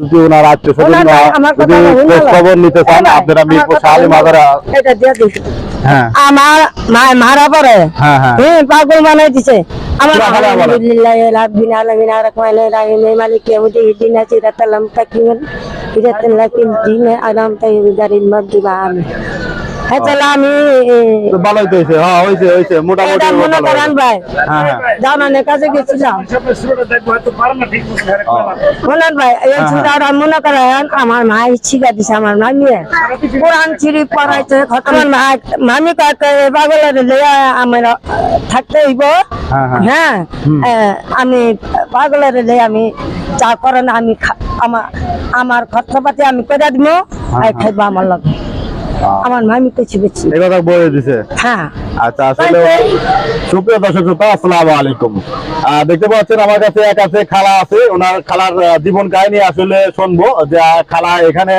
যদি ওনার আত্মীয় স্বজন যদি। খবর নিতে চান ভাই, আপনারা মিরপুর শাহালি মাদারা। এটা দিয়ে দিস হ্যাঁ আমার মারা পরে হ্যাঁ, হ্যাঁ। হ্যাঁ পাগল মানে দিছে আমার? আলহামদুলিল্লাহ রাব্বিনা আলামিন মালিকি মাগদুবি আলাইহিম হ্যাঁ তাহলে আমি এ, তো ভালোই তো হয়েছে হ্যাঁ হয়েছে হয়েছে মোটামুটি মনে করেন ভাই। হ্যাঁ হ্যাঁ। কাছে গেছিলাম বলেন ভাই এই চিন্তাটা মনে করেন আমার মা শিখা দিছে আমার মামিয়ে। কোরআন শরীফ পড়াইছে আমার মা মামি কাকে পাগলের লইয়া আমার থাকতে হইব। হ্যাঁ, আমি পাগলের লইয়া আমি চা করেন আমি আমার আমার খরচাপাতি আমি করে দিব আর খাইবা আমার লগে। আমার মামি কিছু বেশি এই কথা বলে দিছে? হ্যাঁ। আচ্ছা আসলে সুপ্রিয় দর্শক শ্রোতা আসসালামু আলাইকুম। দেখতে পাচ্ছেন আমার কাছে এক আছে খালা আছে। ওনার খালার জীবন কাহিনী আসলে শুনব যে খালা এখানে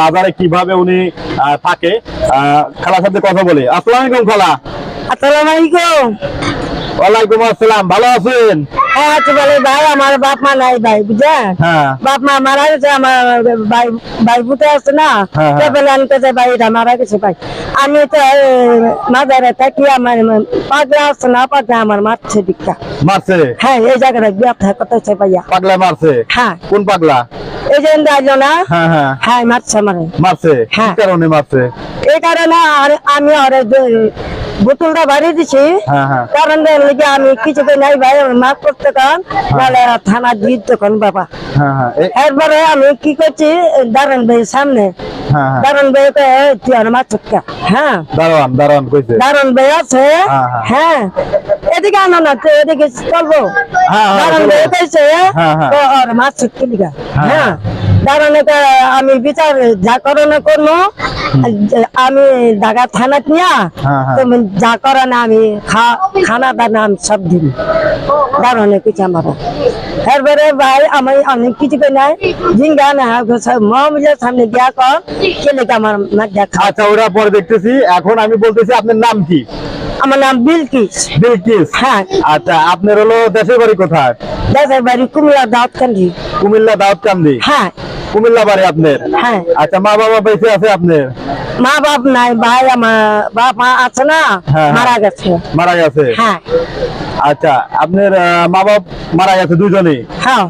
মাজারে কীভাবে উনি আহ, থাকে। আহ, খালার সাথে কথা বলি। আসসালামু আলাইকুম খালা। আসসালামু আলাইকুম। ওয়ালাইকুম আসসালাম। ভালো আছেন? হ্যাঁ আচ্ছা বলে ভাই আমার বাপ মা নাই ভাই বুঝছেন হ্যাঁ। বাপ মা মারা গেছে আমার ভাই ভাই আছে না? হ্যাঁ, হ্যাঁ। বলে আনতেছে ভাইটা মারা গেছে ভাই। আমি তো মাজারে থাকি আমার পাগলা আছে না পাগলা আমার মারছে দীক্ষা মারছে? হ্যাঁ এই জায়গাটা ব্যথা করতেছে ভাইয়া। পাগলা মারছে? হ্যাঁ। কোন পাগলা? এই যে আইলো না? হ্যাঁ হ্যাঁ। হ্যাঁ মারছে আমার। মারছে? হ্যাঁ। কারণে মারছে? এই কারণে আর আমি আর বোতলটা বাড়ি দিছি। হ্যাঁ হ্যাঁ। কারণ লেগে আমি কিছু নাই ভাই মাফ করতে কারণ নাহলে থানা দিয়ে তখন বাবা। হ্যাঁ হ্যাঁ। এরপরে আমি কি করছি দারুণ ভাই সামনে হ্যাঁ হ্যাঁ। দারুণ ভাই তুই আর মা চক্কা হ্যাঁ। দারোয়ান দারোয়ান কইছে। দারুণ ভাই আছে হ্যাঁ, হ্যাঁ। হ্যাঁ। এদিকে আনো না তুই এদিকে চলবো। হ্যাঁ, হ্যাঁ, চলবো। ভাই কইছে হ্যাঁ, হ্যাঁ। তো আর মা চক্কি দিগা হ্যাঁ, দারুণ আমি বিচার যা করণে করব আমি ঢাকা থানাত নিয়া হ্যাঁ, হ্যাঁ। তুমি যা করণে আমি খানা দানা আমি সব দিন দারুণে কিছু আমার এরপরে ভাই আমি আমি কিছু কই নাই। জিঙ্গা না সামনে গিয়া কর ছেলেকে আমার আচ্ছা ওরা পরে দেখতেছি। এখন আমি বলতেছি আপনার নাম কি? আমার নাম বিলকিস। বিলকিস? হ্যাঁ। আচ্ছা আপনার হলো দেশের বাড়ি কোথায়? দেশের বাড়ি কুমিল্লা দাওয়াত কান্দি কুমিল্লা দাউদকান্দি। হ্যাঁ। কুমিল্লা বাড়ি আপনার? হ্যাঁ। আচ্ছা মা বাবা বেঁচে আছে আপনার? মা বাপ নাই ভাই আমার বাপ মা আছে না হ্যাঁ। মারা গেছে। মারা গেছে? হ্যাঁ। আচ্ছা আপনার মা বাপ মারা গেছে দুজনেই হ্যাঁ।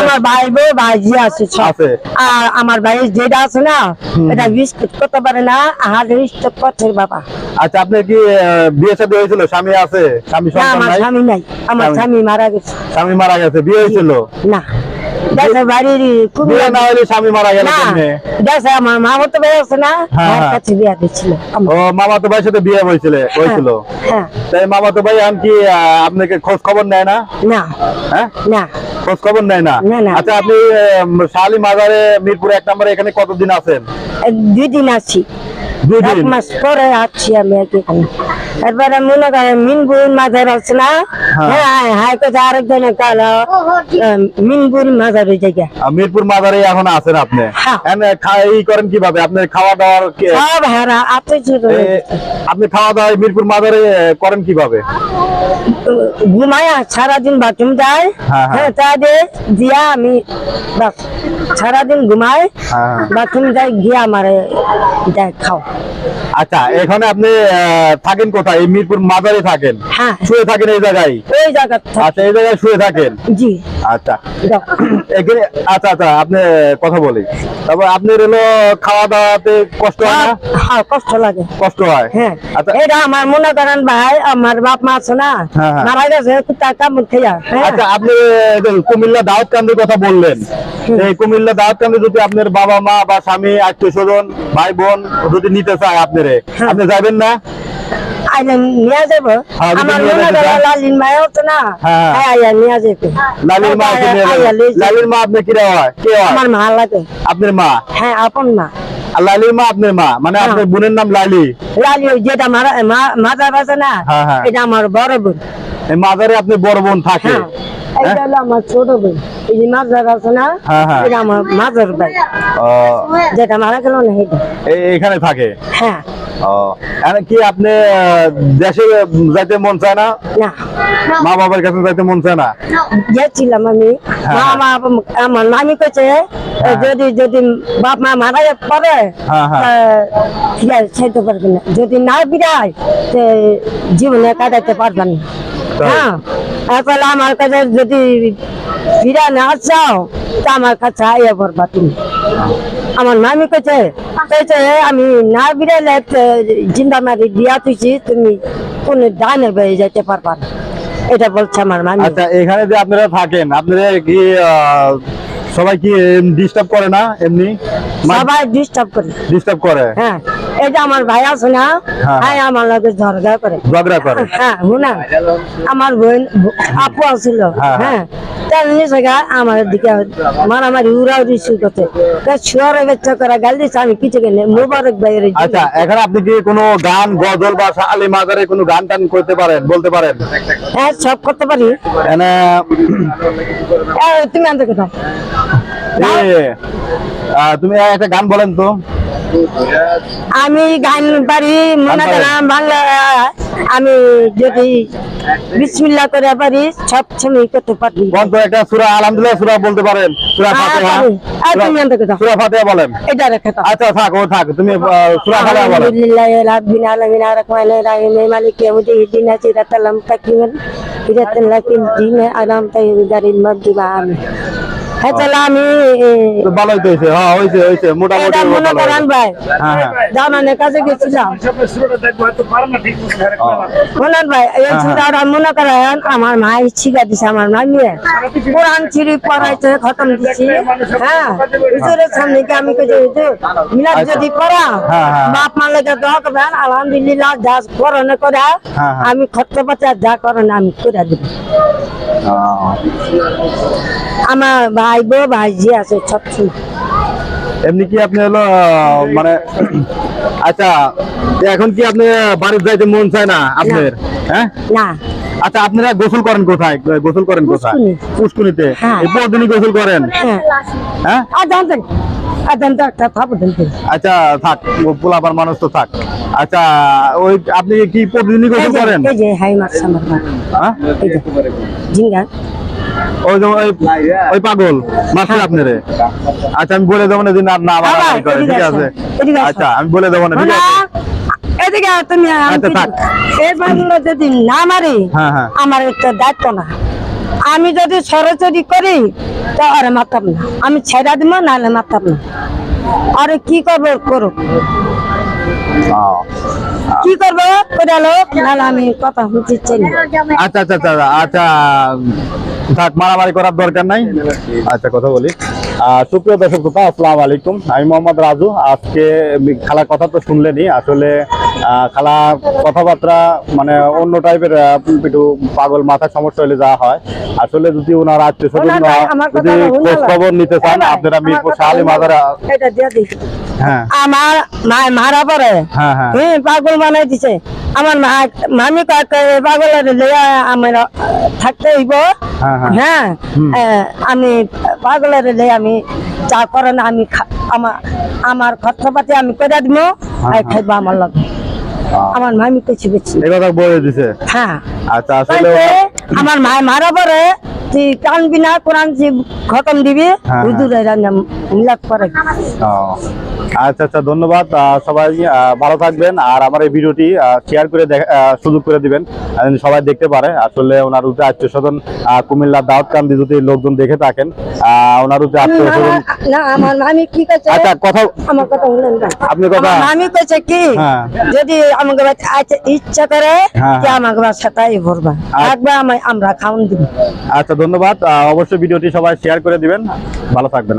আমার ভাই বউ ভাই আছে আছে। আর আমার ভাই যেটা আছে না এটা বিস্কুট করতে পারে না স্টক করছে বাবা। আচ্ছা আপনার কি বিয়ে শাদী হয়েছিল? স্বামী আছে? স্বামী আমার স্বামী নাই। আমার স্বামী মারা গেছে। স্বামী মারা গেছে বিয়ে হয়েছিল? না। দেশের বাড়ির বিয়ে না হলে স্বামী মারা গেল দেশে আমার মা মতো ভাই আছে না হ্যাঁ, হ্যাঁ। কাছে বিয়া দিচ্ছিল ও মামা তো সাথে বিয়ে হয়েছিল হয়েছিল। হ্যাঁ। তাই মামা তো ভাই কি আপনাকে খোঁজ খবর নেয় না? না। হ্যাঁ? না। খোঁজ খবর নেয় না। আচ্ছা আপনি শালি মাজারে মিরপুরে এক নম্বরে এখানে কতদিন আছেন? দুই দিন আছি। এক মাস পরে আসছি আমি এখানে। এরপরে মনে করেন আছে না? হ্যাঁ। হ্যাঁ হ্যাঁ আরেকজনে কাল ওই জায়গা মিরপুর মাজারে এখন আছেন আপনি? হ্যাঁ। করেন কীভাবে? আপনি খাওয়া দাওয়ার সব হারা আপনি খাওয়া দাওয়া মিরপুর মাজারে করেন কীভাবে? ঘুমায় সারাদিন বাথরুম যায়। হ্যাঁ, হ্যাঁ। হ্যাঁ তা দিয়া আমি সারাদিন ঘুমাই হ্যাঁ, হ্যাঁ। বাথরুম যাই গিয়ে আমার যাই খাও আচ্ছা এখানে আপনি থাকেন কোথায়? এই মিরপুর মাজারে থাকেন। হ্যাঁ। শুয়ে থাকেন এই জায়গায়? ওই জায়গা আচ্ছা এই জায়গায় শুয়ে থাকেন? জি। আচ্ছা। এখানে আচ্ছা আচ্ছা আপনি কথা বলি। তারপর আপনার হলো খাওয়া দাওয়াতে কষ্ট হয় না? হ্যাঁ কষ্ট লাগে। কষ্ট হয়? হ্যাঁ। আচ্ছা। এটা আমার মনে করেন ভাই আমার বাপ মা আছে না হ্যাঁ, হ্যাঁ। মারা গেছে একটু টাকা মুখে যা আচ্ছা আপনি কুমিল্লা দাওয়াত কান্দির কথা বললেন। এই কুমিল্লা দাওয়াত কান্দি যদি আপনার বাবা মা বা স্বামী আত্মীয় স্বজন ভাই বোন যদি নিতে চায় আপনারে হ্যাঁ। আপনি যাবেন না? আপনার মা? হ্যাঁ আপন মা। লালির মা আপনার মা? মানে হ্যাঁ। আপনার বোনের নাম লালি? লালি যেটা মারা মা- মাজার না? হ্যাঁ। এটা আমার বড় বোন। এই মাজারে আপনি বড় বোন থাকে। হ্যাঁ। এটা হলো আমার ছোট বোন। এই যে মাজার আছে না হ্যাঁ, হ্যাঁ। এটা আমার মাজার ভাই। যেটা মারা গেল না এটা এখানে থাকে? হ্যাঁ। কি আপনি দেশে যাইতে মন চায় না? মা বাবার কাছে যাইতে মন চায় না? গেছিলাম আমি। হ্যাঁ। আমার কেছে যদি যদি বাপ মা মারা পরে হ্যাঁ, হ্যাঁ। পারবে না। যদি না বিরায় জীবনে কাটাতে পারবেন না? হ্যাঁ। এখন আমার কাছে যদি ফিরা না চাও তা আমার কাছে আইয়া পড়বা তুমি। আমার মামি কেছে কেছে আমি না তো জিন্দা মারি দিয়া তুইছি তুমি কোন ডানে বেয়ে যেতে পারবা না। এটা বলছে আমার মামি। আচ্ছা এখানে যে আপনারা থাকেন আপনারা কি সবাই কি ডিস্টার্ব করে না এমনি? সবাই ডিস্টার্ব করে। ডিস্টার্ব করে? হ্যাঁ। এই যে আমার ভাই আছে না হ্যাঁ। হ্যাঁ। আমার লগে ঝগড়া করে। ঝগড়া করে? হ্যাঁ আমার বোন আপু আছিল হ্যাঁ, হ্যাঁ। তার নিচে আমার দিকে মারামারি উড়াও দিছি করতে শুয়ারে বাচ্চা করে গাল দিচ্ছে আমি কিছু কেন মুবারক বাইরে আচ্ছা এখানে আপনি কি কোনো গান গজল বা আলী মাজারে কোনো গান টান করতে পারেন বলতে পারেন? হ্যাঁ সব করতে পারি। তুমি আনতে তুমি একটা গান বলেন তো। আমি গান পারি মনে? বাংলা আমি যদি বিসমিল্লা করে পারি সব সময় করতে পারি। একটা সূরা আলহামদুলিল্লাহ সূরা বলতে পারেন। সূরা হ্যাঁ, ফাতিহা। তুমি আনতে কোথায় সূরা ফাতিহা বলেন। এটা রেখে দাও। আচ্ছা থাক ও থাক তুমি আহ, সূরা ফাতিহা বলেন। আলহামদুলিল্লাহ রাব্বিল আলামিন আররহমানির রহিম মালিক ইয়াউমিদ্দিন ইহদিনা সিরাতাল মুস্তাকিম সিরাতাল লাযিনা আনআমতা আলাইহিম মাগদুবি আলাইহিম হ্যাঁ আমি ভালোই তো হ্যাঁ মোটামুটি মনে করেন। ভাই হ্যাঁ হ্যাঁ। জানানের কাছে গেছিলাম। মনে ভাই এই মনে করেন আমার মা শিখা দিছে আমার মা নিয়ে। কোরআন শরীফ পড়াইছে খতম দিছি। হ্যাঁ হুজুরের সামনে গিয়ে আমি কইছি হুজুর মিলাদ যদি পড়া হ্যাঁ, হ্যাঁ। বাপ মা লেগে দোয়া করবেন আলহামদুলিল্লাহ যা করে হ্যাঁ। আমি খরচ পাচা যা করণে আমি করে দিব। আমার ভাই বউ ভাই জি আছে এমনি কি আপনি হলো মানে আচ্ছা এখন কি আপনি বাড়ির যাইতে মন চায় না আপনার হ্যাঁ? না। আচ্ছা আপনারা গোসল করেন কোথায়? গোসল করেন কোথায়? পুষ্কুনিতে হ্যাঁ। এই গোসল করেন? হ্যাঁ। হ্যাঁ? আচ্ছা থাক পোলাপার মানুষ তো থাক। আচ্ছা ওই আপনি কি প্রতিদিনই গোসল করেন। হ্যাঁ? ওই পাগল মারছে আপনারে? আচ্ছা আমি বলে দেবো না যে না না হ্যাঁ। করে ঠিক আছে? আচ্ছা আমি বলে দেবো না ঠিক আছে? এদিকে তুমি আমি আচ্ছা, থাক। এই বাংলো যদি না মারি হ্যাঁ, হ্যাঁ। আমার একটা দায়িত্ব না। আমি যদি সরাসরি করি তো আরে মাতাম না। আমি ছেড়া দিব নাহলে মাতাম না। আরে কি করব করো কি করব লোক নাহলে আমি কথা শুনতে আচ্ছা আচ্ছা আচ্ছা আচ্ছা থাক মারামারি করার দরকার নাই। আচ্ছা কথা বলি। সুপ্রিয় দর্শক শ্রোতা আসসালামু আলাইকুম। আমি মোহাম্মদ রাজু। আজকে খালার কথা তো শুনলেনি আসলে খালা কথাবার্তা মানে অন্য টাইপের একটু পাগল মাথা সমস্যা হলে যা হয়। আসলে যদি ওনার আত্মীয় স্বজন যদি খোঁজ খবর নিতে চান আপনারা মিরপুর শাহালি। মাজারে হ্যাঁ। আমার মারা পরে হ্যাঁ, হ্যাঁ। হ্যাঁ পাগল বানাই দিছে। আমার মা মামি পাগলের আমার থাকতে হইব। হ্যাঁ, হ্যাঁ। হ্যাঁ আমি পাগলের লইয়া আমি চা করে না আমি আমার আমার খরচপাতি আমি করে দিব আর খাইব আমার লগে। আমার মামি কিছু বেশি। এই কথা বলে দিছে। হ্যাঁ। আচ্ছা আসলে আমার মা মারা পরে না কোরআন খতম দিবি হ্যাঁ। হুজুরের মিলাদ করে আচ্ছা আচ্ছা ধন্যবাদ। সবাই ভালো থাকবেন। আর আমার এই ভিডিওটি শেয়ার করে সুযোগ করে দিবেন। সবাই দেখতে পারে। আসলে ওনার উঠে আত্মীয় স্বজন কান্দি যদি লোকজন দেখে থাকেন ওনার উঠে আত্মীয় স্বজন আচ্ছা কথা আপনি কথা আমার কইছে কি? হ্যাঁ। যদি আমাকে আচ্ছা ইচ্ছা করে হ্যাঁ, হ্যাঁ। আমাকে ভরবা আচ্ছা। আমরা খাওন দিব। আচ্ছা ধন্যবাদ। অবশ্যই ভিডিওটি সবাই শেয়ার করে দিবেন। ভালো থাকবেন।